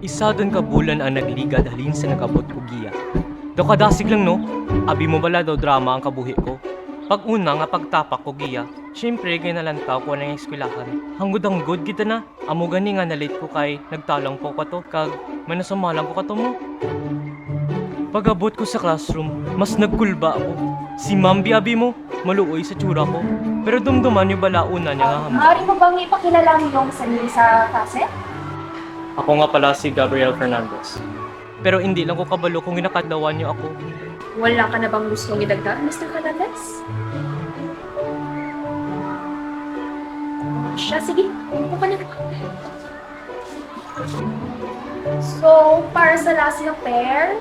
Isa doon ka bulan ang nagligad halin sa nagabot ko giya. Do kadasig lang no, abi mo bala daw drama ang kabuhi ko. Pag una nga pagtapak ko giya, syempre ginalantaw ko na yung eskwelahan. Hanggod hanggod kita na, amo gani nga na-late ko kay nagtalang po ka to, kag manasamalang ko ka to mo. Pagabot ko sa classroom, mas nagkulba ako. Si Mambi abi mo, maluoy sa tsura ko. Pero dumduman yung balauna niya nga ham- Maaari mo bang ipakilala ang iyong sarili sa klase? Ako nga pala si Gabriel Fernandez. Pero hindi lang ko kabalo kung ginakadlawan niyo ako. Wala ka na bang gustong idagdag, Mr. Fernandez? Siya, sige. Upo ka na. So, para sa last na pair,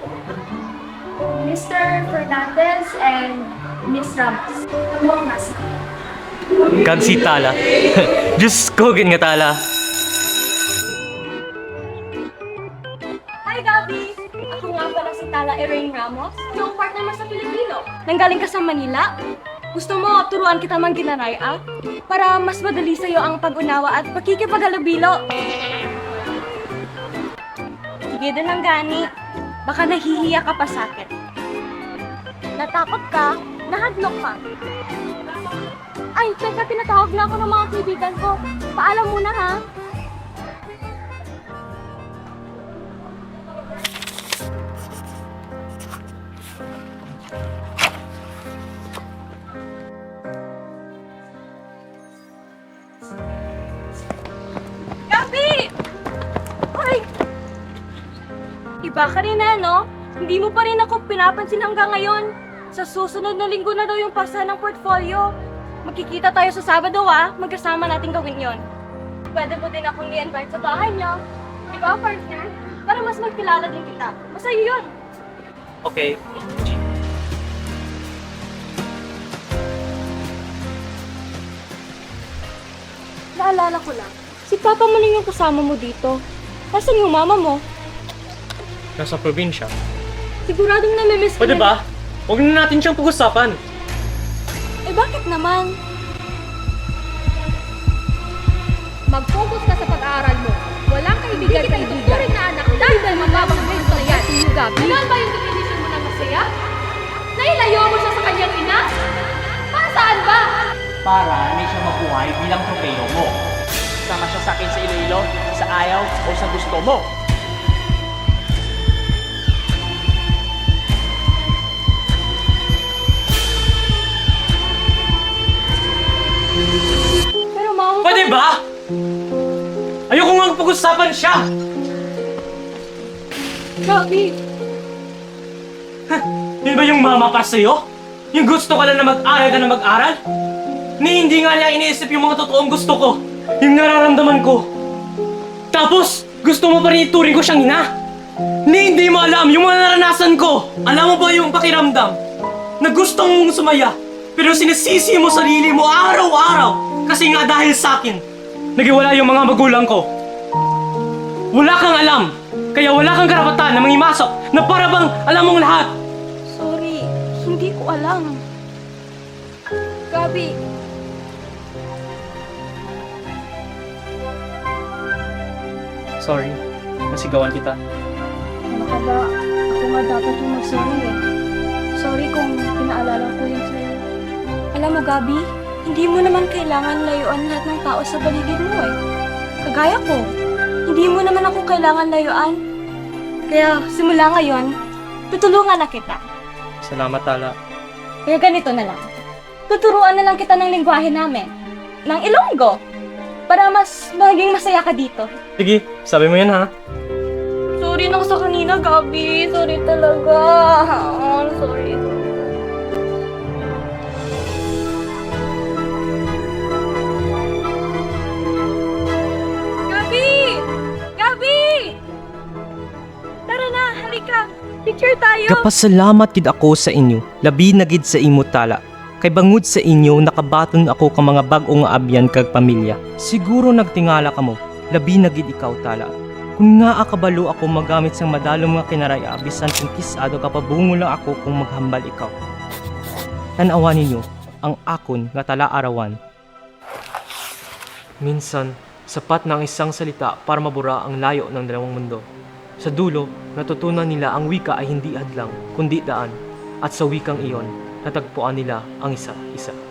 Mr. Fernandez and Miss Ramos. Ano ang nasa? Kag si Tala. Diyos ko, gin nga Tala. Tala Erin Ramos, yung partner mo sa Pilipino. Nanggaling ka sa Manila? Gusto mo turuan kita mang ginaraya para mas madali sa'yo ang pag-unawa at pakikipagalubilo. Sige din ang gani. Baka nahihiya ka pa sa akin. Natakot ka? Nahadlok ka? Ay, teka, tinatawag na ako ng mga kaibigan ko. Paalam muna ha. Iba ka rin na, no? Hindi mo pa rin ako pinapansin hanggang ngayon. Sa susunod na linggo na daw yung pasa ng portfolio. Magkikita tayo sa Sabado, ah. Magkasama natin gawin yon. Pwede mo din akong i-invite sa bahay niyo. Di ba, partner? Para mas magkilala din kita. Masaya yun. Okay. Naalala ko lang. Si Papa mo lang yung kasama mo dito. Nasaan yung mama mo? Nasa probinsya. Siguradong namimiss ko Pwede na- ba? Huwag na natin siyang pag-usapan. Eh bakit naman? Mag-focus ka sa pag-aaral mo. Walang kaibigan Hindi kita ituturing na anak dahil mababang grades na yan. Ano ba yung definition mo ng masaya? Nailayo mo siya sa kanyang ina? Para saan ba? para hindi siya mabuhay bilang tropeyo mo. Sama siya sa akin sa Iloilo, sa ayaw o sa gusto mo. Pero mama, Pwede ba? Ayoko nga pag-usapan siya! Gabi, Yun ba yung mama para sa'yo? Yung gusto ka lang na mag-aral ka na mag-aral? Ni hindi nga niya iniisip yung mga totoong gusto ko. Yung nararamdaman ko. Tapos, gusto mo pa rin ituring ko siyang ina? Ni hindi mo alam yung mga naranasan ko. Alam mo ba yung pakiramdam? Na gusto mong sumaya. Pero sinisisi mo sarili mo araw-araw. Kasi nga dahil sa akin, nagiwala yung mga magulang ko. Wala kang alam. Kaya wala kang karapatan na mangimasok na para bang alam mong lahat. sorry. Hindi ko alam. Gabi, Sorry, nasigawan kita. ano ka ba? Ako nga dapat yung mag-sorry eh. Sorry kung pinaalala ko yun sa'yo. Alam mo, Gabi, hindi mo naman kailangan layuan lahat ng tao sa paligid mo eh. Kagaya ko, hindi mo naman ako kailangan layuan. Kaya simula ngayon, tutulungan na kita. Salamat, Tala. Kaya ganito na lang. Tuturuan na lang kita ng lingwahe namin. Ng Ilonggo. Para mas maging masaya ka dito. Sige, sabi mo yan ha. Sorry na ako sa kanina, Gabi. Sorry talaga. Oh, sorry. Picture tayo. Kapasalamat gid ako sa inyo, labi na gid sa imo tala. Kay bangod sa inyo, nakabaton ako ka mga bag-o nga abyan kag pamilya. Siguro nagtingala ka mo, labi na gid ikaw tala. Kung nga akabalo ako magamit sang madalom nga kinaraya, bisan kung kisado kapabungo lang ako kung maghambal ikaw. Tanawan ninyo ang akon nga tala arawan. Minsan, Sapat ang isang salita para mabura ang layo ng dalawang mundo. Sa dulo, natutunan nila ang wika ay hindi hadlang, kundi daan. At sa wikang iyon, natagpuan nila ang isa-isa.